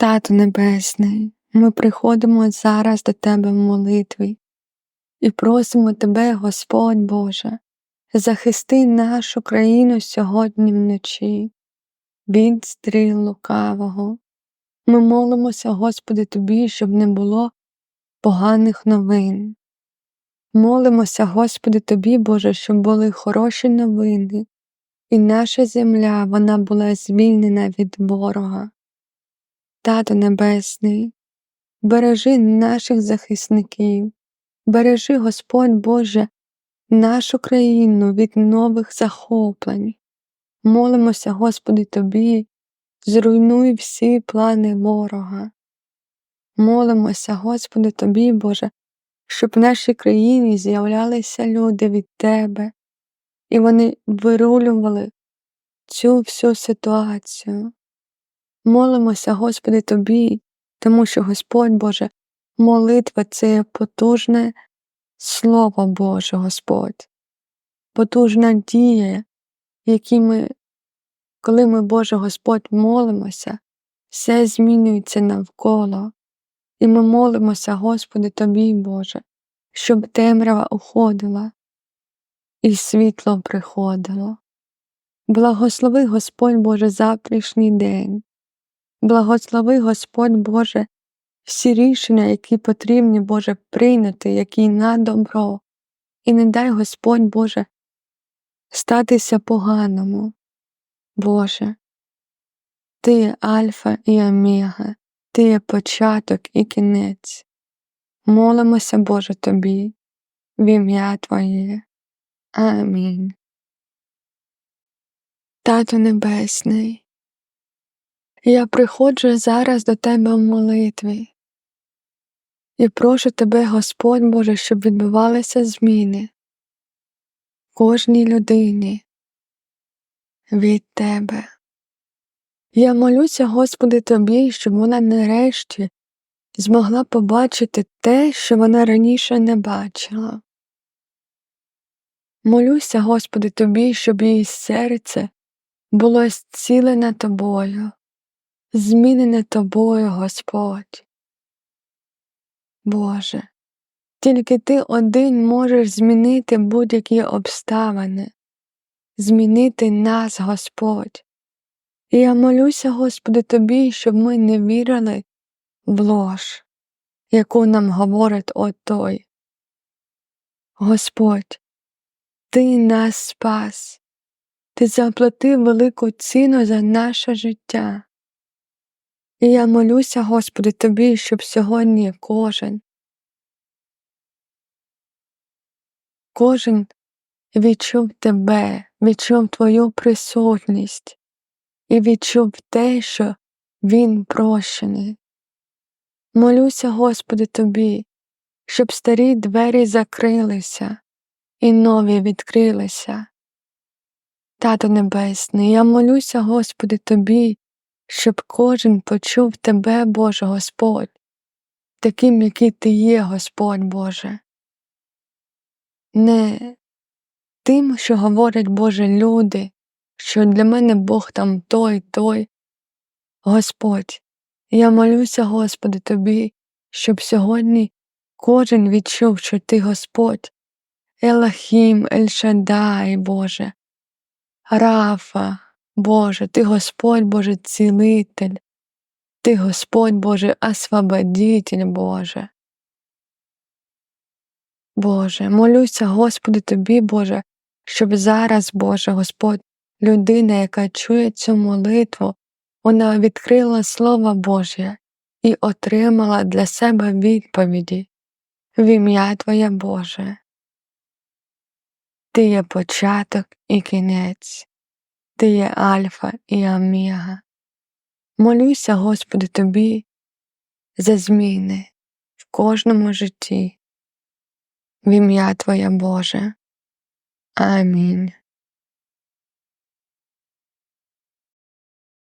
Тату Небесний, ми приходимо зараз до Тебе в молитві і просимо Тебе, Господь Боже, захисти нашу країну сьогодні вночі від стріл лукавого. Ми молимося, Господи, Тобі, щоб не було поганих новин. Молимося, Господи, Тобі, Боже, щоб були хороші новини, і наша земля вона була звільнена від ворога. Тато Небесний, бережи наших захисників, бережи, Господь Боже, нашу країну від нових захоплень. Молимося, Господи, Тобі, зруйнуй всі плани ворога. Молимося, Господи, Тобі, Боже, щоб в нашій країні з'являлися люди від Тебе, і вони вирулювали цю всю ситуацію. Молимося, Господи, Тобі, тому що Господь Боже, молитва це потужне Слово Боже, Господь, потужна дія, які ми, коли ми, Боже Господь, молимося, все змінюється навколо. І ми молимося, Господи, Тобі, Боже, щоб темрява уходила і світло приходило. Благослови Господь Боже завтрашній день, благослови Господь Боже всі рішення, які потрібні, Боже, прийняти, які на добро, і не дай Господь Боже статися поганому, Боже. Ти є Альфа і Омега, Ти є початок і кінець. Молимося, Боже, Тобі, в ім'я Твоє. Амінь. Тато Небесний, я приходжу зараз до Тебе в молитві і прошу Тебе, Господь Боже, щоб відбувалися зміни кожній людині від Тебе. Я молюся, Господи, Тобі, щоб вона нарешті змогла побачити те, що вона раніше не бачила. Молюся, Господи, Тобі, щоб її серце було зцілене Тобою, змінене Тобою, Господь. Боже, тільки Ти один можеш змінити будь-які обставини, змінити нас, Господь. І я молюся, Господи, Тобі, щоб ми не вірили в лож, яку нам говорить отой. Господь, Ти нас спас, Ти заплатив велику ціну за наше життя. І я молюся, Господи, Тобі, щоб сьогодні кожен, кожен відчув Тебе, відчув Твою присутність і відчув те, що Він прощений. Молюся, Господи, Тобі, щоб старі двері закрилися і нові відкрилися. Тато Небесний, я молюся, Господи, Тобі, щоб кожен почув Тебе, Боже Господь, таким, який Ти є, Господь Боже. Не тим, що говорять Боже люди, що для мене Бог там той, той. Господь, я молюся, Господи, Тобі, щоб сьогодні кожен відчув, що Ти Господь, Елахім, Ельшадай, Боже, Рафа, Боже, Ти Господь Боже, цілитель, Ти Господь Боже, освободитель Боже. Боже, молюся, Господи, Тобі, Боже, щоб зараз, Боже, Господь, людина, яка чує цю молитву, вона відкрила Слово Боже і отримала для себе відповіді в ім'я Твоє Боже. Ти є початок і кінець, Ти є Альфа і Омега. Молюся, Господи, Тобі за зміни в кожному житті, в ім'я Твоє Боже. Амінь.